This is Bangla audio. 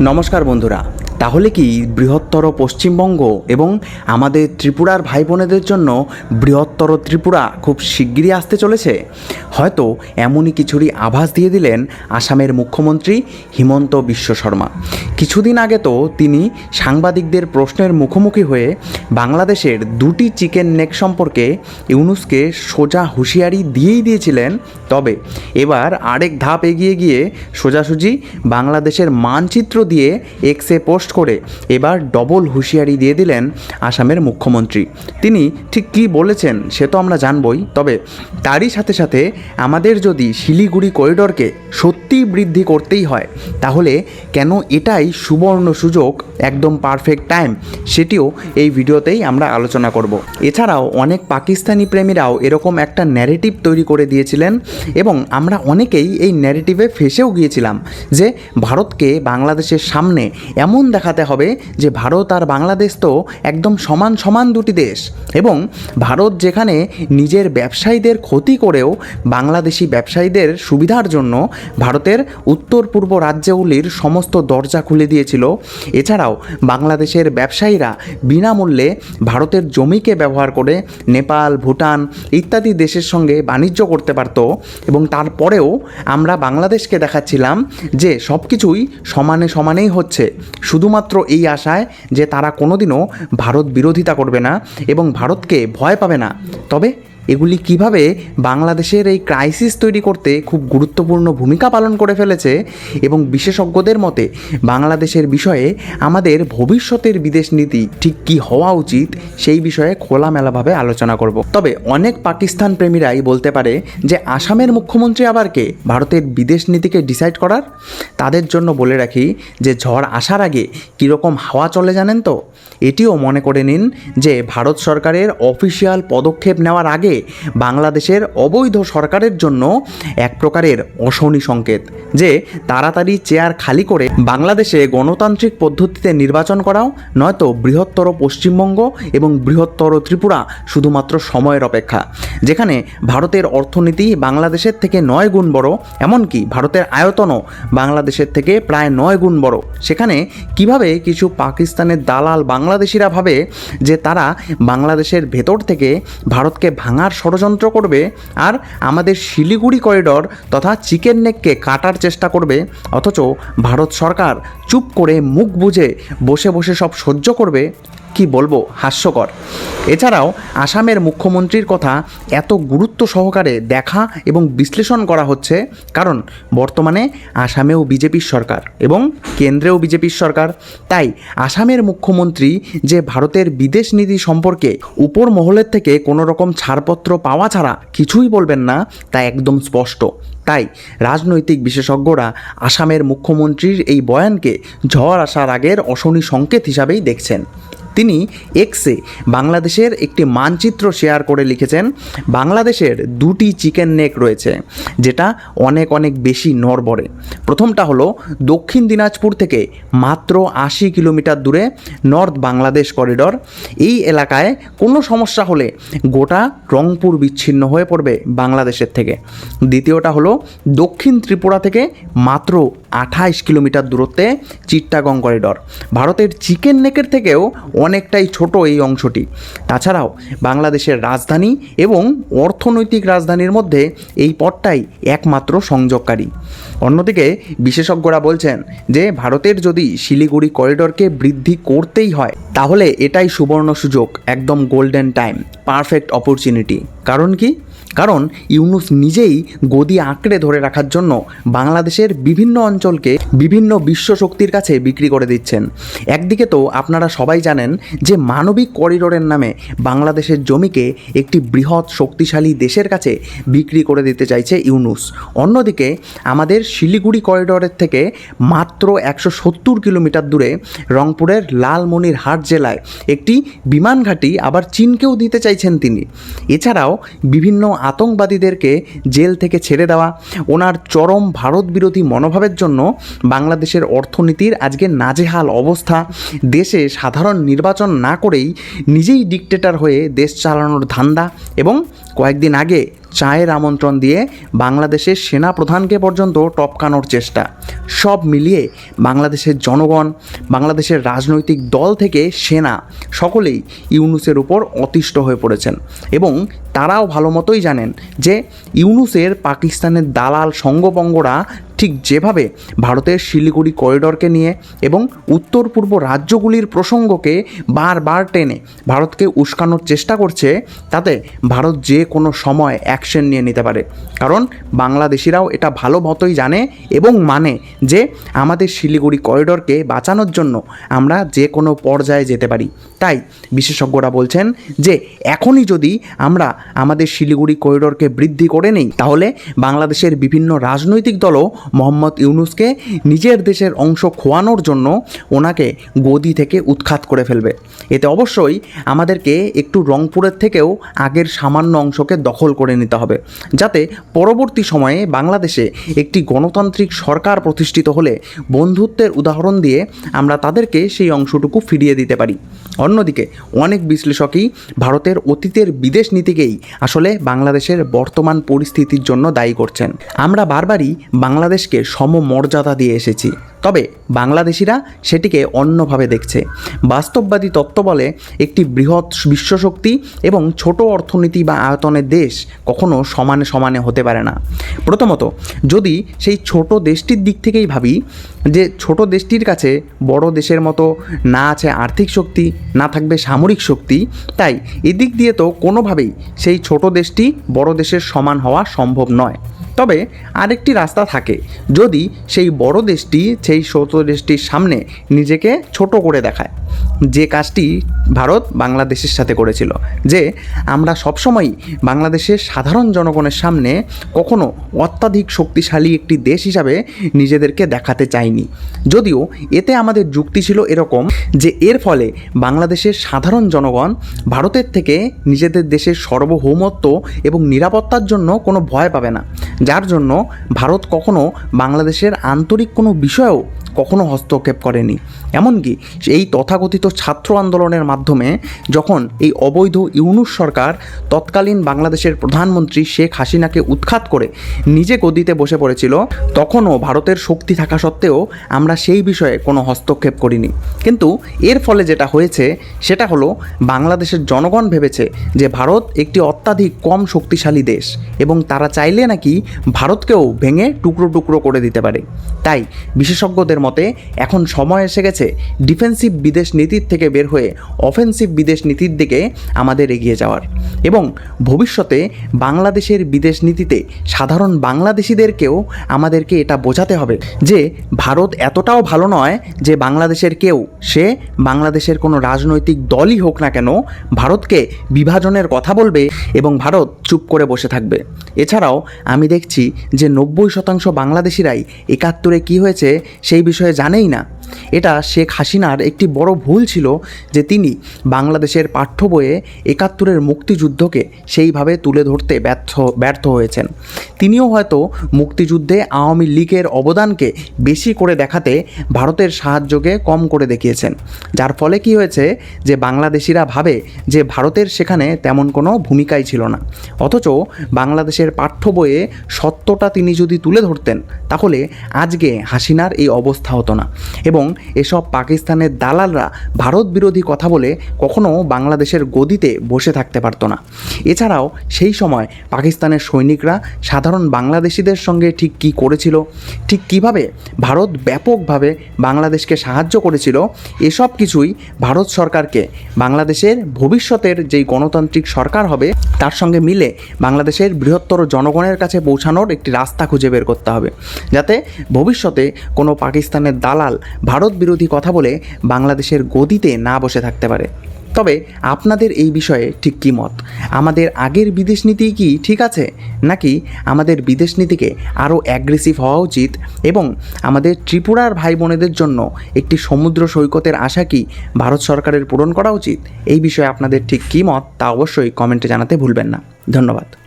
নমস্কার বন্ধুরা। তাহলে কি বৃহত্তর পশ্চিমবঙ্গ এবং আমাদের ত্রিপুরার ভাই বোনেদের জন্য বৃহত্তর ত্রিপুরা খুব শিগগিরই আসতে চলেছে। হয়তো এমনই কিছুরই আভাস দিয়ে দিলেন আসামের মুখ্যমন্ত্রী হিমন্ত বিশ্ব শর্মা। কিছুদিন আগে তো তিনি সাংবাদিকদের প্রশ্নের মুখোমুখি হয়ে বাংলাদেশের দুটি চিকেন নেক সম্পর্কে ইউনুসকে সোজা হুঁশিয়ারি দিয়েই দিয়েছিলেন। তবে এবার আরেক ধাপ এগিয়ে গিয়ে সোজাসুজি বাংলাদেশের মানচিত্র দিয়ে এক্সে পোস্ট করে এবার ডবল হুঁশিয়ারি দিয়ে দিলেন আসামের মুখ্যমন্ত্রী। তিনি ঠিক কী বলেছেন সে তো আমরা জানবই। তবে তারই সাথে সাথে আমাদের যদি শিলিগুড়ি করিডরকে সত্যিই বৃদ্ধি করতেই হয়, তাহলে কেন এটাই সুবর্ণ সুযোগ, একদম পারফেক্ট টাইম সেটিও এই ভিডিওতেই আমরা আলোচনা করব। এছাড়াও অনেক পাকিস্তানি প্রেমীরাও এরকম একটা ন্যারেটিভ তৈরি করে দিয়েছিলেন এবং আমরা অনেকেই এই ন্যারেটিভে ফেসেও গিয়েছিলাম যে ভারতকে বাংলাদেশের সামনে এমন দেখাতে হবে যে ভারত আর বাংলাদেশ তো একদম সমান সমান দুটি দেশ এবং ভারত যেখানে নিজের ব্যবসায়ীদের ক্ষতি করেও বাংলাদেশি ব্যবসায়ীদের সুবিধার জন্য ভারতের উত্তর পূর্ব রাজ্যগুলির সমস্ত দরজা খুলে দিয়েছিল। এছাড়াও বাংলাদেশের ব্যবসায়ীরা বিনামূল্যে ভারতের জমিকে ব্যবহার করে নেপাল, ভুটান ইত্যাদি দেশের সঙ্গে বাণিজ্য করতে পারত এবং তারপরেও আমরা বাংলাদেশকে দেখাচ্ছিলাম যে সব কিছুই সমানে সমানেই হচ্ছে। শুধুমাত্র এই আশায় যে তারা কোনোদিনও ভারত বিরোধিতা করবে না এবং ভারতকে ভয় পাবে না। তবে এগুলি কীভাবে বাংলাদেশের এই ক্রাইসিস তৈরি করতে খুব গুরুত্বপূর্ণ ভূমিকা পালন করে ফেলেছে এবং বিশেষজ্ঞদের মতে বাংলাদেশের বিষয়ে আমাদের ভবিষ্যতের বিদেশ নীতি ঠিক কী হওয়া উচিত সেই বিষয়ে খোলামেলাভাবে আলোচনা করব। তবে অনেক পাকিস্তান প্রেমীরাই বলতে পারে যে আসামের মুখ্যমন্ত্রী আবার কে? ভারতের বিদেশ নীতিকে ডিসাইড করার? তাদের জন্য বলে রাখি যে ঝড় আসার আগে কীরকম হাওয়া চলে জানেন তো? এটিও মনে করে নিন যে ভারত সরকারের অফিসিয়াল পদক্ষেপ নেওয়ার আগে বাংলাদেশের অবৈধ সরকারের জন্য এক প্রকারের অশনি সংকেত, যে তাড়াতাড়ি চেয়ার খালি করে বাংলাদেশে গণতান্ত্রিক পদ্ধতিতে নির্বাচন করাও, নয়তো বৃহত্তর পশ্চিমবঙ্গ এবং বৃহত্তর ত্রিপুরা শুধুমাত্র সময়ের অপেক্ষা। যেখানে ভারতের অর্থনীতি বাংলাদেশের থেকে নয় গুণ বড়, এমনকি ভারতের আয়তনও বাংলাদেশের থেকে প্রায় নয় গুণ বড়। সেখানে কীভাবে কিছু পাকিস্তানের দালাল বাংলাদেশিরা ভাবে যে তারা বাংলাদেশের ভেতর থেকে ভারতকে ভাঙার ষড়যন্ত্র করবে আর আমাদের শিলিগুড়ি করিডর তথা চিকেন নেককে কাটার চেষ্টা করবে। অথচ ভারত সরকার চুপ করে মুখ বুঝে বসে বসে সব সহ্য করবে? কি বলব? হাস্যকর। এছাড়াও আসামের মুখ্যমন্ত্রীর কথা এত গুরুত্ব সহকারে দেখা এবং বিশ্লেষণ করা হচ্ছে, কারণ বর্তমানে আসামেও বিজেপির সরকার এবং কেন্দ্রেও বিজেপির সরকার। তাই আসামের মুখ্যমন্ত্রী যে ভারতের বিদেশ নীতি সম্পর্কে উপর মহলের থেকে কোনো রকম ছাড়পত্র পাওয়া ছাড়া কিছুই বলবেন না, তা একদম স্পষ্ট। তাই রাজনৈতিক বিশেষজ্ঞরা আসামের মুখ্যমন্ত্রীর এই বয়ানকে ঝড় আসার আগের অশনি সংকেত হিসাবেই দেখছেন। তিনি এক্সে বাংলাদেশের একটি মানচিত্র শেয়ার করে লিখেছেন, বাংলাদেশের দুটি চিকেন নেক রয়েছে, যেটা অনেক অনেক বেশি নড়বড়ে। প্রথমটা হলো দক্ষিণ দিনাজপুর থেকে মাত্র আশি কিলোমিটার দূরে নর্থ বাংলাদেশ করিডর। এই এলাকায় কোনো সমস্যা হলে গোটা রংপুর বিচ্ছিন্ন হয়ে পড়বে বাংলাদেশের থেকে। দ্বিতীয়টা হলো দক্ষিণ ত্রিপুরা থেকে মাত্র আঠাইশ কিলোমিটার দূরত্বে চিট্টাগং করিডর। ভারতের চিকেন নেকের থেকেও অনেকটাই ছোট এই অংশটি। তাছাড়াও বাংলাদেশের রাজধানী এবং অর্থনৈতিক রাজধানীর মধ্যে এই পথটাই একমাত্র সংযোগকারী। অন্যদিকে বিশেষজ্ঞরা বলছেন যে, ভারতের যদি শিলিগুড়ি করিডরকে বৃদ্ধি করতেই হয়, তাহলে এটাই সুবর্ণ সুযোগ, একদম গোল্ডেন টাইম, পারফেক্ট অপরচুনিটি। কারণ কি? কারণ ইউনুস নিজেই গদি আঁকড়ে ধরে রাখার জন্য বাংলাদেশের বিভিন্ন অঞ্চলকে বিভিন্ন বিশ্ব শক্তির কাছে বিক্রি করে দিচ্ছেন। একদিকে তো আপনারা সবাই জানেন যে মানবিক করিডোরের নামে বাংলাদেশের জমিকে একটি বৃহৎ শক্তিশালী দেশের কাছে বিক্রি করে দিতে চাইছে ইউনুস। অন্যদিকে আমাদের শিলিগুড়ি করিডোরের থেকে মাত্র একশো সত্তর কিলোমিটার দূরে রংপুরের লালমনিরহাট জেলায় একটি বিমান ঘাঁটি আবার চীনকেও দিতে চাইছেন তিনি। এছাড়াও বিভিন্ন আতঙ্কবাদীদেরকে জেল থেকে ছেড়ে দেওয়া, ওনার চরম ভারত বিরোধী মনোভাবের জন্য বাংলাদেশের অর্থনীতির আজকে নাজেহাল অবস্থা। দেশে সাধারণ নির্বাচন না করেই নিজেই ডিকটেটার হয়ে দেশ চালানোর ধান্দা এবং কয়েকদিন আগে চায়ের আমন্ত্রণ দিয়ে বাংলাদেশের সেনা প্রধানকে পর্যন্ত টপকানোর চেষ্টা। সব মিলিয়ে বাংলাদেশের জনগণ, বাংলাদেশের রাজনৈতিক দল থেকে সেনা সকলেই ইউনুসের উপর অতিষ্ঠ হয়ে পড়েছেন এবং তারাও ভালো মতোই জানেন যে ইউনুসের পাকিস্তানের দালাল সঙ্গবঙ্গরা ঠিক যেভাবে ভারতের শিলিগুড়ি করিডরকে নিয়ে এবং উত্তর পূর্ব রাজ্যগুলির প্রসঙ্গকে বারবার টেনে ভারতকে উস্কানোর চেষ্টা করছে, তাতে ভারত যে কোনো সময় অ্যাকশন নিয়ে নিতে পারে। কারণ বাংলাদেশিরাও এটা ভালো মতোই জানে এবং মানে যে আমাদের শিলিগুড়ি করিডরকে বাঁচানোর জন্য আমরা যে কোনো পর্যায়ে যেতে পারি। তাই বিশেষজ্ঞরা বলছেন যে, এখনই যদি আমরা আমাদের শিলিগুড়ি করিডরকে বৃদ্ধি করে নেই, তাহলে বাংলাদেশের বিভিন্ন রাজনৈতিক দলও মোহাম্মদ ইউনুসকে নিজের দেশের অংশ খোয়ানোর জন্য ওনাকে গদি থেকে উৎখাত করে ফেলবে। এতে অবশ্যই আমাদেরকে একটু রংপুরের থেকেও আগের সামান্য অংশকে দখল করে নিতে হবে, যাতে পরবর্তী সময়ে বাংলাদেশে একটি গণতান্ত্রিক সরকার প্রতিষ্ঠিত হলে বন্ধুত্বের উদাহরণ দিয়ে আমরা তাদেরকে সেই অংশটুকু ফিরিয়ে দিতে পারি। অন্যদিকে অনেক বিশ্লেষকই ভারতের অতীতের বিদেশ নীতিকেই আসলে বাংলাদেশের বর্তমান পরিস্থিতির জন্য দায়ী করছেন। আমরা বারবারই বাংলাদেশকে সমমর্যাদা দিয়ে এসেছি। তবে বাংলাদেশিরা সেটিকে অন্যভাবে দেখছে। বাস্তববাদী তত্ত্ব বলে একটি বৃহৎ বিশ্বশক্তি এবং ছোট অর্থনীতি বা আয়তনের দেশ কখনো সমানে সমানে হতে পারে না। প্রথমত, যদি সেই ছোট দেশটির দিক থেকেই ভাবি, যে ছোট দেশটির কাছে বড় দেশের মতো না আছে আর্থিক শক্তি, না থাকবে সামরিক শক্তি, তাই এদিক দিয়ে তো কোনোভাবেই সেই ছোট দেশটি বড় দেশের সমান হওয়া সম্ভব নয়। তবে আরেকটি রাস্তা থাকে যদি সেই বড় দেশটি সেই ছোট দেশটির সামনে নিজেকে ছোট করে দেখায়। যে কাজটি ভারত বাংলাদেশের সাথে করেছিল, যে আমরা সবসময়ই বাংলাদেশের সাধারণ জনগণের সামনে কখনো অত্যাধিক শক্তিশালী একটি দেশ হিসাবে নিজেদেরকে দেখাতে চাইনি। যদিও এতে আমাদের যুক্তি ছিল এরকম যে এর ফলে বাংলাদেশের সাধারণ জনগণ ভারতের থেকে নিজেদের দেশের সার্বভৌমত্ব এবং নিরাপত্তার জন্য কোনো ভয় পাবে না। যার জন্য ভারত কখনো বাংলাদেশের আন্তরিক কোনো বিষয়েও কখনো হস্তক্ষেপ করেনি। এমনকি এই তথাকথিত ছাত্র আন্দোলনের মাধ্যমে যখন এই অবৈধ ইউনুস সরকার তৎকালীন বাংলাদেশের প্রধানমন্ত্রী শেখ হাসিনাকে উৎখাত করে নিজে গদিতে বসে পড়েছিল, তখনও ভারতের শক্তি থাকা সত্ত্বেও আমরা সেই বিষয়ে কোনো হস্তক্ষেপ করিনি। কিন্তু এর ফলে যেটা হয়েছে, সেটা হলো বাংলাদেশের জনগণ ভেবেছে যে ভারত একটি অত্যাধিক কম শক্তিশালী দেশ এবং তারা চাইলে নাকি ভারতকেও ভেঙে টুকরো টুকরো করে দিতে পারে। তাই বিশেষজ্ঞদের মতে, এখন সময় এসে গেছে ডিফেন্সিভ বিদেশ নীতির থেকে বের হয়ে অফেন্সিভ বিদেশ নীতির দিকে আমাদের এগিয়ে যাওয়ার। এবং ভবিষ্যতে বাংলাদেশের বিদেশ নীতিতে সাধারণ বাংলাদেশিদেরকেও আমাদেরকে এটা বোঝাতে হবে যে, ভারত এতটাও ভালো নয় যে বাংলাদেশের কেউ, সে বাংলাদেশের কোনো রাজনৈতিক দলই হোক না কেন, ভারতকে বিভাজনের কথা বলবে এবং ভারত চুপ করে বসে থাকবে। এছাড়াও আমি দেখছি যে নব্বই শতাংশ বাংলাদেশিরাই একাত্তরে কী হয়েছে সেই বিষয়ে জানেই না। এটা শেখ হাসিনার একটি বড় ভুল ছিল যে তিনি বাংলাদেশের পাঠ্য বইয়ে একাত্তরের মুক্তিযুদ্ধকে সেইভাবে তুলে ধরতে ব্যর্থ ব্যর্থ হয়েছেন। তিনিও হয়তো মুক্তিযুদ্ধে আওয়ামী লীগের অবদানকে বেশি করে দেখাতে ভারতের সাহায্যকে কম করে দেখিয়েছেন। যার ফলে কি হয়েছে যে বাংলাদেশিরা ভাবে যে ভারতের সেখানে তেমন কোনো ভূমিকাই ছিল না। অথচ বাংলাদেশের পাঠ্য বইয়ে সত্যটা তিনি যদি তুলে ধরতেন, তাহলে আজকে হাসিনার এই অবস্থা হতো না। এবং এসব পাকিস্তানের দালালরা ভারত বিরোধী কথা বলে কখনো বাংলাদেশের গদিতে বসে থাকতে পারতো না। এছাড়াও সেই সময় পাকিস্তানের সৈনিকরা সাধারণ বাংলাদেশিদের সঙ্গে ঠিক কী করেছিল, ঠিক কীভাবে ভারত ব্যাপকভাবে বাংলাদেশকে সাহায্য করেছিল, এসব কিছুই ভারত সরকারকে বাংলাদেশের ভবিষ্যতের যেই গণতান্ত্রিক সরকার হবে তার সঙ্গে মিলে বাংলাদেশের বৃহত্তর জনগণের কাছে পৌঁছানোর একটি রাস্তা খুঁজে বের করতে হবে। যাতে ভবিষ্যতে কোনো পাকিস্তানের দালাল ভারত বিরোধী কথা বলে বাংলাদেশের গদিতে না বসে থাকতে পারে। তবে আপনাদের এই বিষয়ে ঠিক কী মত? আমাদের আগের বিদেশ নীতি কি ঠিক আছে? নাকি আমাদের বিদেশ নীতিকে আরও অ্যাগ্রেসিভ হওয়া উচিত? এবং আমাদের ত্রিপুরার ভাই বোনেদের জন্য একটি সমুদ্র সৈকতের আশা কি ভারত সরকারের পূরণ করা উচিত? এই বিষয়ে আপনাদের ঠিক কী মত তা অবশ্যই কমেন্টে জানাতে ভুলবেন না। ধন্যবাদ।